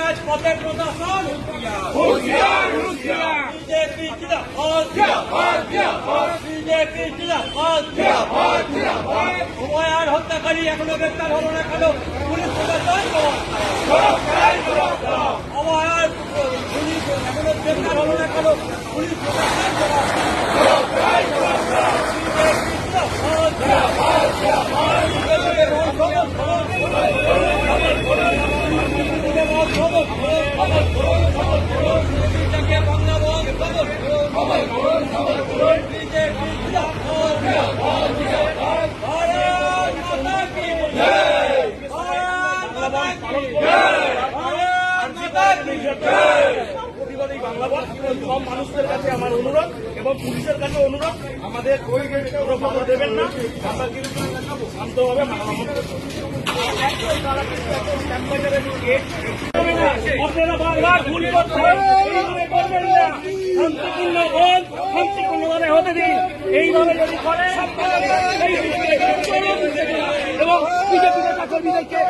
রাজপথের প্রশাসন হুঁশিয়ার হুঁশিয়ার বিজেপি কিনা বিজেপি কিনা হুমায়ার হত্যাকারী এখনও গ্রেপ্তার হলো না কেন পুলিশ প্রশাসন পুলিশ সব মানুষদের কাছে আমার অনুরোধ এবং পুলিশের কাছে অনুরোধ, আমাদের ওই প্রকল্প দেবেন না। আমরা কিন্তু শান্তভাবে আপনারা এইভাবে যদি করেন। এবং বিজেপি নেতা কর্মীদেরকে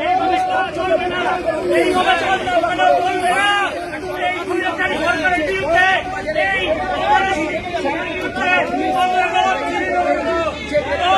এইভাবে চলবে না। এইভাবে চলবে না চলবে না এই দুর্নীতি সরকারের বিরুদ্ধে এই সরকারের বিরুদ্ধে আমরা লড়ছি লড়ছি লড়বো এইভাবে এখনও যায়নি যাবে না